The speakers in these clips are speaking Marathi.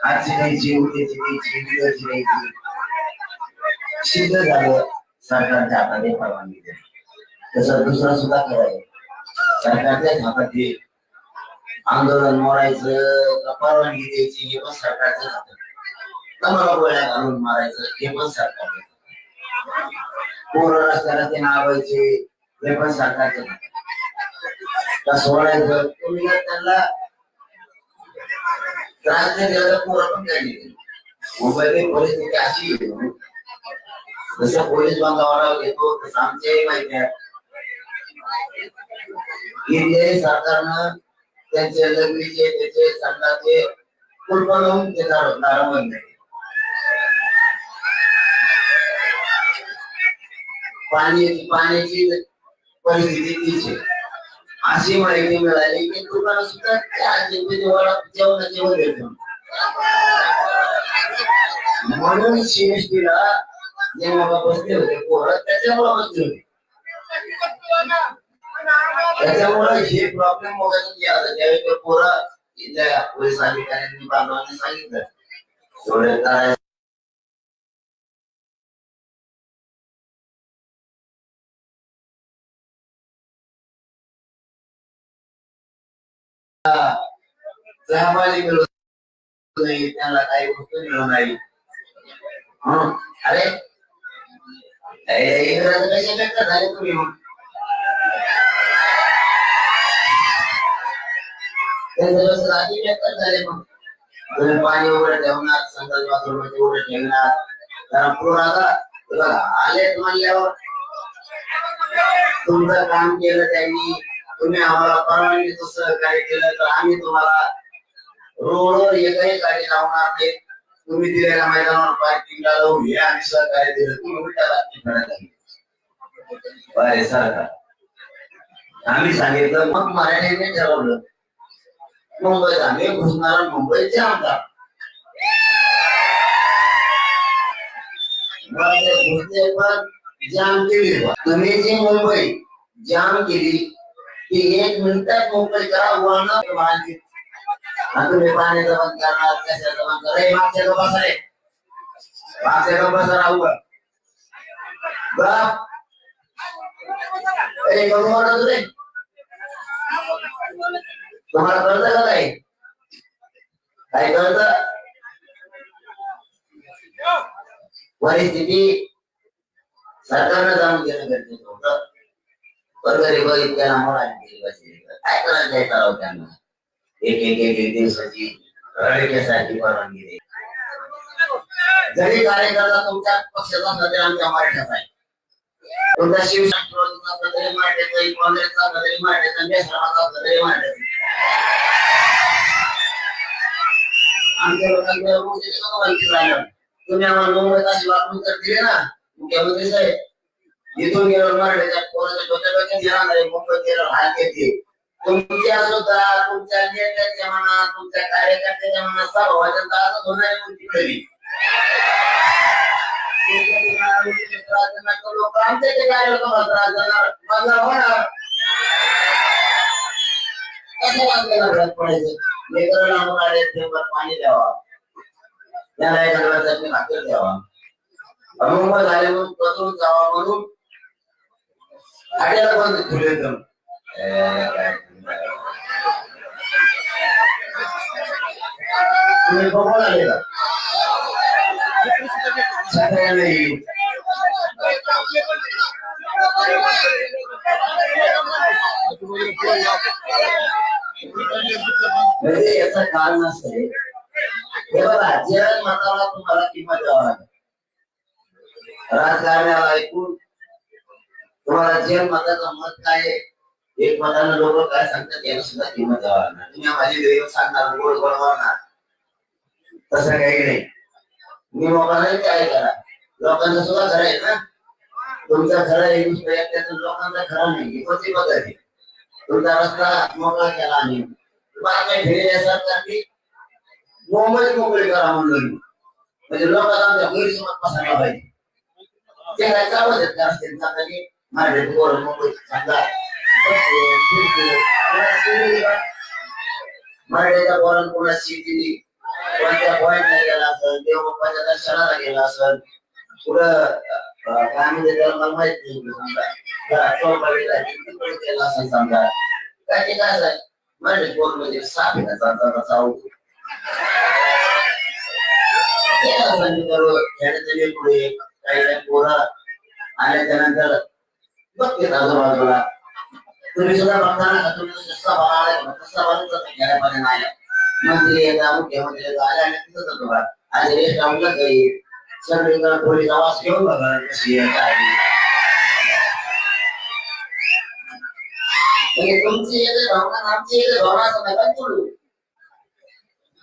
आजची द्यायची उद्याची द्यायची उद्याची द्यायची सिद्ध झालं सरकारच्या हाताने परवानगी द्या तसं दुसरं सुद्धा करायचं सरकारच्याच हातात आहे. आंदोलन मोडायचं का परवानगी द्यायची हे पण सरकारच्याच हातात आहे. गोळ्या घालून मारायचं हे पण सरकारच्या पूर्ण रस्त्याला ते नावायचे हे पण सरकारच्या हातात का सोडायचं तुम्ही जर त्यांना त्रास नाही दिला आपण पोरं पण काही नाही मुंबईतील परिस्थिती अशी आहे. जसं पोलीस बांधवाला घेतो तसं आमच्याही माहिती आहे. सरकारनं त्यांचे लग्नीचे त्याचे सरकारचे कुलप लावून ते दार दार बंद पाण्याची पाण्याची परिस्थिती तीच आहे. अशी माहिती मिळाली की तुम्हाला सुद्धा जेवण जेवणाचे वगैरे देतो म्हणून शिष्टीला जे बसले होते पोरं त्याच्यामुळे बसले होते. त्याच्यामुळे हे प्रॉब्लेम वगैरे आला त्यावेळी पोरं पोलीस अधिकाऱ्यांनी बांधवांनी सांगितलं. थोडे काय सहभागी मिळू नाही त्यांना काही गोष्ट मिळू नाही हं, अरे इंग्रज कसे व्यक्त झाले तुम्ही मग त्यांचं कसं व्यक्त झाले मग तुम्ही पाणी वगैरे ठेवणार संघात बाथरूम उघडं ठेवणार कारण पूर आता हे बघा आले म्हणल्यावर तुमचं काम केलं त्यांनी. तुम्ही आम्हाला परवानगीचं सहकार्य केलं तर आम्ही तुम्हाला रोडवर एकही गाडी लावणार नाही. तुम्ही दिलेल्या मैदानावर पार्किंगला लावून हे आम्ही सहकार्य दिलं. तुम्ही उलटा बरे सरकार आम्ही सांगितलं मग मराठीने ठरवलं. मुंबईत आम्ही घुसणार मुंबईचे आमदार घुसले पण जाम केली. तुम्ही जी मुंबई जाम केली की एक मिनिटात मोकळी करा वळण वाहन तुम्ही पाण्याचं बंद करणार कशाचं बंद करा मागच्या का बसा रे मागच्या का बसा राहू का? बाप रे तुम्हाला कळत का काही काय कळत? परिस्थिती सरकारनं जाणून घेणं गरजेचं होतं वरगरी बघितल्या मुलांनी काय करायचं आहे करावं त्यांना? एक एक एक एक दिवसाची रडक्यासाठी परवानगी दे. जरी कार्यकर्ता तुमच्या पक्षाचा नजर आमच्या मराठ्याचा आहे. तुमचा शिवसेना तरी मराठ्याचा काँग्रेसचा तरी मराठ्याचा नेसराचा तरी मराठ्याचा आमच्या लोकांच्या तुम्ही आम्हाला मुंबईत अशी वापरून तर दिली ना मुख्यमंत्री साहेब. इथून गेलो मराठीच्या पोराच्या डोक्यात येणार नाही मुंबईत गेलो हात घेते तुमच्या सुद्धा तुमच्या नेत्याच्या म्हणा तुमच्या कार्यकर्त्याच्या मनात सर्वांच्या दारात होणारी मुलगी खरी लोक आमच्या ते कार्यक्रमात त्रास देणार माझा होणार कसं वाचलेला घरात पडायचं पाणी द्यावा त्याला एका डोळ्यासाठी भाकर द्यावा अनुभव झाले म्हणून बदलून जावा म्हणून खाड्याला पण खुले दम तुम्ही बघून आले का सगळ्यांना येईल. म्हणजे याचं कारण असं आहे हे बघा जन मताला तुम्हाला किंमत द्यावा लागेल राजकारण्याला ऐकून तुम्हाला जन मताचं मत काय आहे, एक मतानं लोक काय सांगतात याला सुद्धा किंमत द्यावा लागणार तुम्ही माझी गरीब सांगणार गोड बनवणार तसं काही नाही मी मोबाईल काय करा लोकांचं सुद्धा घर आहे ना तुमचं घर आहे दुसऱ्या एकट्याचं लोकांचं घर नाही ही कोणती पद्धत आहे तुमचा रस्ता मोकळा केला आणि तुम्हाला काही ठेवले सरकारने मुंबईत मोकळी करा म्हणलं मी. म्हणजे लोकांना आमच्या गैरसमज पसायला पाहिजे ते काय चालू आहेत का असतील चांगली माझे पोर मुंबईत सांगा बसले, फिरले, कोणाला दिली का? मराठीच्या पोरांना कोणा दर्शनाला गेला असेल पुढं काय म्हणजे त्याला मला माहीत नाही समजा चौपाटीला केला असेल समजा काय ते काय असेल म्हणजे कोण म्हणजे साप आहे केला असेल मी खेळायचं पुढे काही काही पोरं आल्याच्यानंतर बघते आजूबाजूला तुम्ही सुद्धा बघताना का तुम्ही कसा बघायला कसा बघायचा खेळामध्ये नाही मंत्री येतात मुख्यमंत्री येतात आले आणि तिथं जातो बघा आज रेस्ट लावलं जाईल सगळीकडे पोलीस आवाज घेऊन बघा कशी आहे काय आहे. म्हणजे तुमची येते भावना आणि आमची येते भावना असं नका जोडू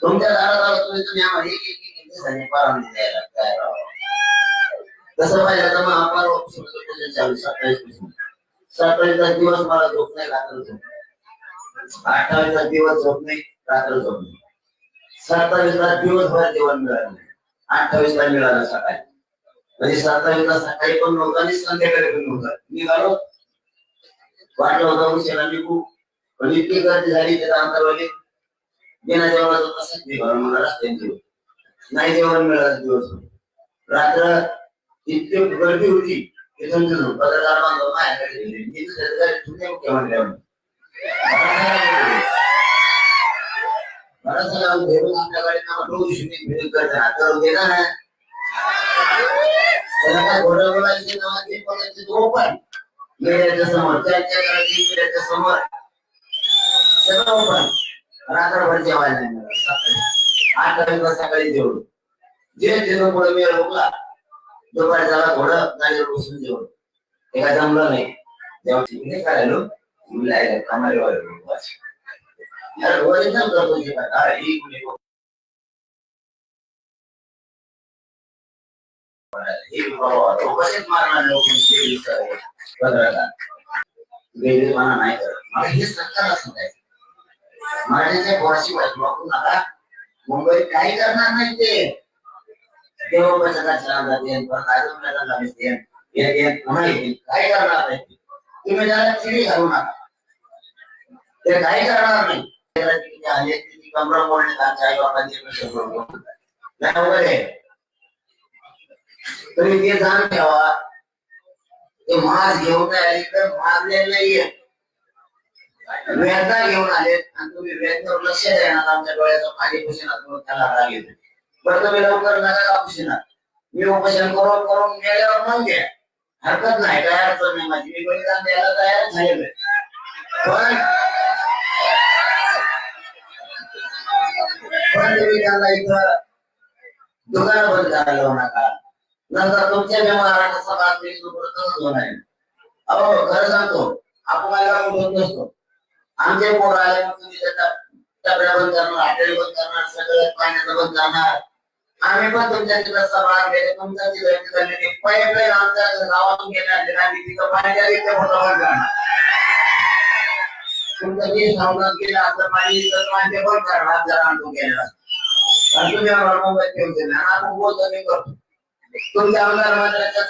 तुमच्या दारात आलं तुम्ही तुम्ही आम्हाला एक एक एक एक दिवसांनी परवानगी द्यायला काय राव तसं पाहिलं तर मग आम्हाला ऑप्शन चालू सत्तावीसपासून. सत्तावीसचा दिवस मला झोप नाही रात्र झोप अठ्ठावीसचा दिवस झोप नाही रात्र झोप नाही. सत्तावीसला दिवसभर जेवण मिळालं नाही. अठ्ठावीसला मिळालं सकाळी. म्हणजे सत्तावीसला सकाळी पण नव्हतं आणि संध्याकाळी पण नव्हतं. निघालो. वाटलं होतं उशिरा निघू. पण इतकी गर्दी झाली त्याचा अंतरवाली. बिना जेवणाचं तसंच निघालो मला रस्त्याने नाही जेवण मिळालं दिवस रात्र इतकी गर्दी होती की समजून पत्रकार बांधव माझ्याकडे गेले. मी मला त्याला काय घोडं बोलायचे ना ते बोलायचे तो ओपन मेऱ्याच्या समोर त्याच्या करायची समोर. सगळं ओपन रात्रभर जेवायला नाही सकाळी आठ वाजता सकाळी जेवण जे जेवण पुढे मी रोखला दुपारी झाला थोडं गाडीवर बसून जेवण ते काय जमलं नाही जेवण नाही करायलो मुलायला कामाला अरे ओरिजिनल करतो जे काय अरे ही कुणी हे बाबा रोगाचेच मारणार लोक ते विचार पत्राला बेरीजपणा नाही करत मला हे सरकारला सांगायचं मराठीच्या पोराची बाजू वापरू नका मुंबईत काही करणार नाही ते देवोपचाराला जाते परत आजूबाजूला लागते एक एक पुन्हा येतील काय करणार नाही ते. तुम्ही त्याला चिडी घालू नका ते काही करणार नाही त्याला किती आले किती कमरा मोडणे त्यांच्या आई बाबांचे पैसे भरून. नाही वगैरे तुम्ही ते जाण ठेवा ते मास घेऊन आले तर मारले नाहीये वेदना घेऊन आले आणि तुम्ही वेदनेवर लक्ष देणार आमच्या डोळ्याचं पाणी पुशिनार म्हणून त्याला राग येतो बरं तुम्ही लवकर नका का पुशिनार मी उपोषण करून करून गेल्यावर मग घ्या. हरकत नाही काय अडचण नाही माझी. मी बलिदान द्यायला तयार झालेलो पण पण तुम्ही त्यांना इथं दुकान बंद करायला लावू नका नंतर तुमच्या व्यवहाराचा बातमी तसंच होणार अहो खरं सांगतो आपल्याला कुठून नसतो. आमचे पोर आले मग तुम्ही त्याचा टपऱ्या बंद करणार हॉटेल बंद करणार सगळं पाण्याचं बंद करणार. आम्ही पण तुमच्या तिथं सभा केले तुमच्या तिथं झालेली पाईपलाईन आमच्या गावातून गेल्या आणि तिथं पाण्याच्या इथे मोठं जाणार. करणार तुमचं जे सावधान केलं असं पाणी इथं पाणी करणार जर आणून गेलेलं आणि तुम्ही आम्हाला ठेवून दिलं. आणि आपण बोलतो मी करतो. तुमच्या आमदार मंत्र्याच्या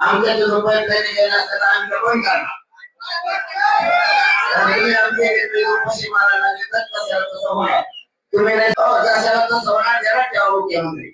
आमच्या तिथं पाईपलाईन गेल्या तर आम्ही पण करणार आणि तुम्ही मारायला कसं होणार तुम्ही नाही हो, जरा ठेवा मुख्यमंत्री